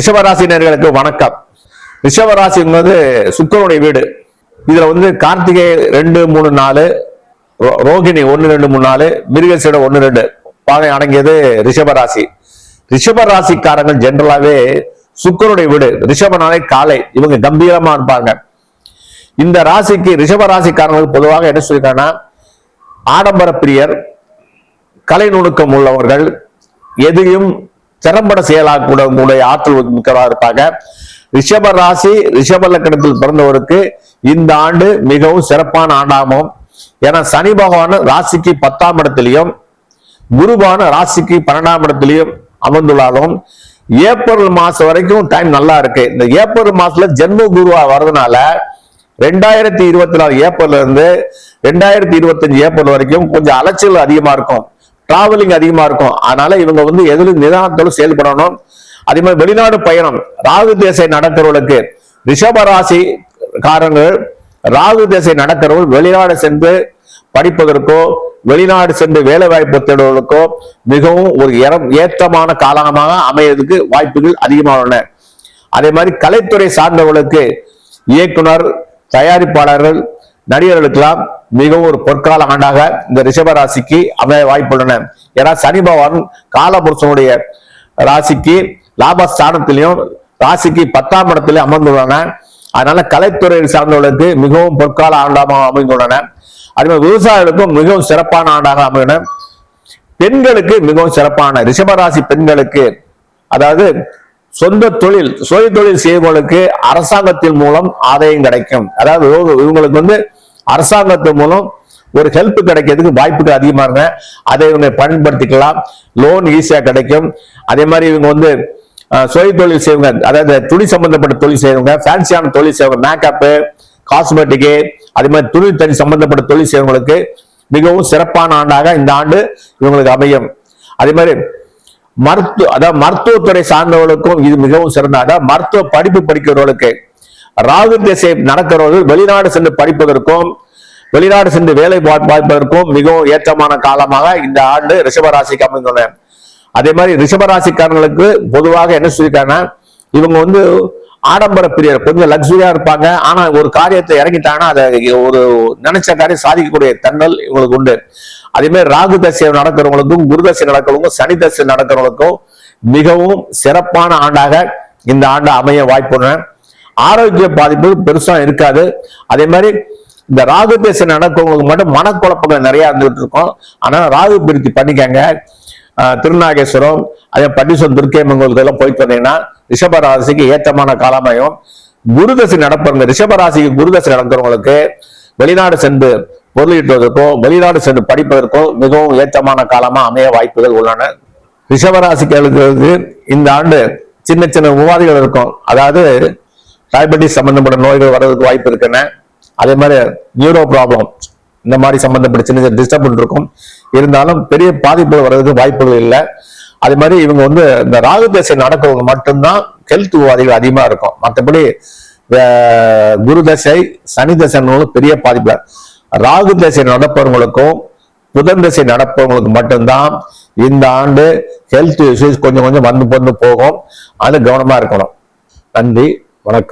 ரிஷபராசினர்களுக்கு வணக்கம். ரிஷபராசி என்பது சுக்கரனுடைய வீடு. இதுல வந்து கார்த்திகை ரெண்டு மூணு நாலு ரோ- ரோகிணி ஒன்னு ரெண்டு மூணு நாலு மிருகசீட ஒன்னு ரெண்டு. பாதை அடங்கியது ரிஷபராசி. ரிஷபராசிக்காரங்க ஜென்ரலாவே சுக்கரனுடைய வீடு. ரிஷபனாலே காலை. இவங்க கம்பீரமா இருப்பாங்க. இந்த ராசிக்கு ரிஷப ராசிக்காரங்களுக்கு பொதுவாக என்ன சொல்லியிருக்காங்கன்னா ஆடம்பர பிரியர் கலை நுணுக்கம் உள்ளவர்கள் எதையும் திறம்பட செயலாக்கூட கூடிய ஆற்றல் மிக்கவராக இருப்பாங்க. ரிஷப ராசி ரிஷப லக்கணத்தில் பிறந்தவருக்கு இந்த ஆண்டு மிகவும் சிறப்பான ஆண்டாகும். ஏன்னா சனி பகவான் ராசிக்கு பத்தாம் இடத்திலையும் குருவான ராசிக்கு பன்னெண்டாம் இடத்திலையும் அமர்ந்துள்ளாலும் ஏப்ரல் மாசம் வரைக்கும் டைம் நல்லா இருக்கு. இந்த ஏப்ரல் மாசத்துல ஜென்ம குருவா வர்றதுனால ரெண்டாயிரத்தி இருபத்தி நாலு ஏப்ரல்ல இருந்து ரெண்டாயிரத்தி இருபத்தஞ்சு ஏப்ரல் வரைக்கும் கொஞ்சம் அலைச்சல் அதிகமா இருக்கும். டிராவலிங் அதிகமா இருக்கும். அதனால இவங்க வந்து எதிலும் நிதானத்தோடு செயல்படணும். அதே மாதிரி வெளிநாடு பயணம் ராகு தேசை நடக்கிறவர்களுக்கு ரிஷபராசி காரங்கள் ராகு தேசை நடக்கிறவர்கள் வெளிநாடு சென்று படிப்பதற்கோ வெளிநாடு சென்று வேலை வாய்ப்பு தேடுவதற்கோ மிகவும் ஒரு ஏற- ஏற்றமான காலமாக அமையறதுக்கு வாய்ப்புகள் அதிகமாக உள்ளன. அதே மாதிரி கலைத்துறை சார்ந்தவர்களுக்கு இயக்குனர் தயாரிப்பாளர்கள் நடிகர்களுக்கெல்லாம் மிகவும் ஒரு பொற்கால ஆண்டாக இந்த ரிஷபராசிக்கு அமைய வாய்ப்புள்ளன. ஏன்னா சனி பகவான் காலபுருஷனுடைய ராசிக்கு லாபஸ்தானத்திலையும் ராசிக்கு பத்தாம் இடத்திலே அமர்ந்துள்ளன. அதனால கலைத்துறை சார்ந்தவர்களுக்கு மிகவும் பொற்கால ஆண்டாக அமைந்துள்ளன. அதே மாதிரி விவசாயிகளுக்கும் மிகவும் சிறப்பான ஆண்டாக அமையின பெண்களுக்கு மிகவும் சிறப்பான ரிஷபராசி பெண்களுக்கு அதாவது சொந்த தொழில் சுய தொழில் செய்பவர்களுக்கு அரசாங்கத்தின் மூலம் ஆதாயம் கிடைக்கும். அதாவது இவங்களுக்கு வந்து அரசாங்கத்தின் மூலம் ஒரு ஹெல்ப் கிடைக்கிறதுக்கு வாய்ப்புகள் அதிகமா இருங்க அதை இவங்க பயன்படுத்திக்கலாம். லோன் ஈஸியா கிடைக்கும். அதே மாதிரி இவங்க வந்து சுய தொழில் செய்வங்க அதாவது துணி சம்பந்தப்பட்ட தொழில் செய்வங்க ஃபேன்சியான தொழில் செய்வங்க மேக்கப்பு காஸ்மெட்டிக்கு அதே மாதிரி துணி தனி சம்பந்தப்பட்ட தொழில் செய்வங்களுக்கு மிகவும் சிறப்பான ஆண்டாக இந்த ஆண்டு இவங்களுக்கு அமையும். அதே மாதிரி மருத்துவ அதாவது மருத்துவத்துறை சார்ந்தவர்களுக்கும் இது மிகவும் சிறந்த அதாவது மருத்துவ படிப்பு படிக்கிறவர்களுக்கு ராகு திசை நடக்கிறவர்கள் வெளிநாடு சென்று படிப்பதற்கும் வெளிநாடு சென்று வேலை பா- பார்ப்பதற்கும் மிகவும் ஏற்றமான காலமாக இந்த ஆண்டு ரிஷபராசிக்கு அமைந்துள்ளன அதே மாதிரி ரிஷபராசிக்காரங்களுக்கு பொதுவாக என்ன சொல்லியிருக்காங்கன்னா இவங்க வந்து ஆடம்பர பிரியர் கொஞ்சம் லக்ஸுரியா இருப்பாங்க. ஆனா ஒரு காரியத்தை இறங்கிட்டாங்கன்னா அதை ஒரு நினைச்ச காரியம் சாதிக்கக்கூடிய தன்னல் இவங்களுக்கு உண்டு. அதே மாதிரி ராகு தசை நடக்கிறவங்களுக்கும் குரு தசை நடக்கிறவங்களுக்கும் சனி தசை நடக்கிறவங்களுக்கும் மிகவும் சிறப்பான ஆண்டாக இந்த ஆண்டு அமைய வாய்ப்புள்ளன ஆரோக்கிய பாதிப்பு பெருசா இருக்காது. அதே மாதிரி இந்த ராகு தசை நடக்கிறவங்களுக்கு மட்டும் மனக்குழப்பங்கள் நிறைய இருந்துகிட்டு இருக்கும். ஆனா ராகு பிரித்தி பண்ணிக்கங்க. திருநாகேஸ்வரம் அதே பட்டீஸ்வரம் துர்க்கை எல்லாம் போயிட்டு வந்தீங்கன்னா ரிஷபராசிக்கு ஏற்றமான காலமயம் குருதசை நடப்பவங்க ரிஷபராசிக்கு குருதசை நடக்கிறவங்களுக்கு வெளிநாடு சென்று பொருளீட்டுவதற்கோ வெளிநாடு சென்று படிப்பதற்கோ மிகவும் ஏற்றமான காலமா அமைய வாய்ப்புகள் உள்ளன. ரிஷபராசிகளுக்கு இந்த ஆண்டு சின்ன சின்ன உபாதைகள் இருக்கும். அதாவது டயபெட்டிஸ் சம்பந்தப்பட்ட நோய்கள் வர்றதுக்கு வாய்ப்பு இருக்குன்னு. அதே மாதிரி நியூரோ ப்ராப்ளம் இந்த மாதிரி சம்பந்தப்பட்ட சின்ன சின்ன டிஸ்டர்பன் இருக்கும். இருந்தாலும் பெரிய பாதிப்புகள் வர்றதுக்கு வாய்ப்புகள் இல்லை. அதே மாதிரி இவங்க வந்து இந்த ராகு தசை நடக்கிறவங்க மட்டும்தான் ஹெல்த் உபாதைகள் அதிகமா இருக்கும். மற்றபடி குரு தசை சனி தசைன்னு பெரிய பாதிப்பு. ராகு தசை நடப்பவங்களுக்கும் புதன் தசை நடப்பவங்களுக்கு மட்டும்தான் இந்த ஆண்டு ஹெல்த் இஷ்யூஸ் கொஞ்சம் கொஞ்சம் வந்து வந்து போகும். அது கவனமா இருக்கணும். நன்றி வணக்கம்.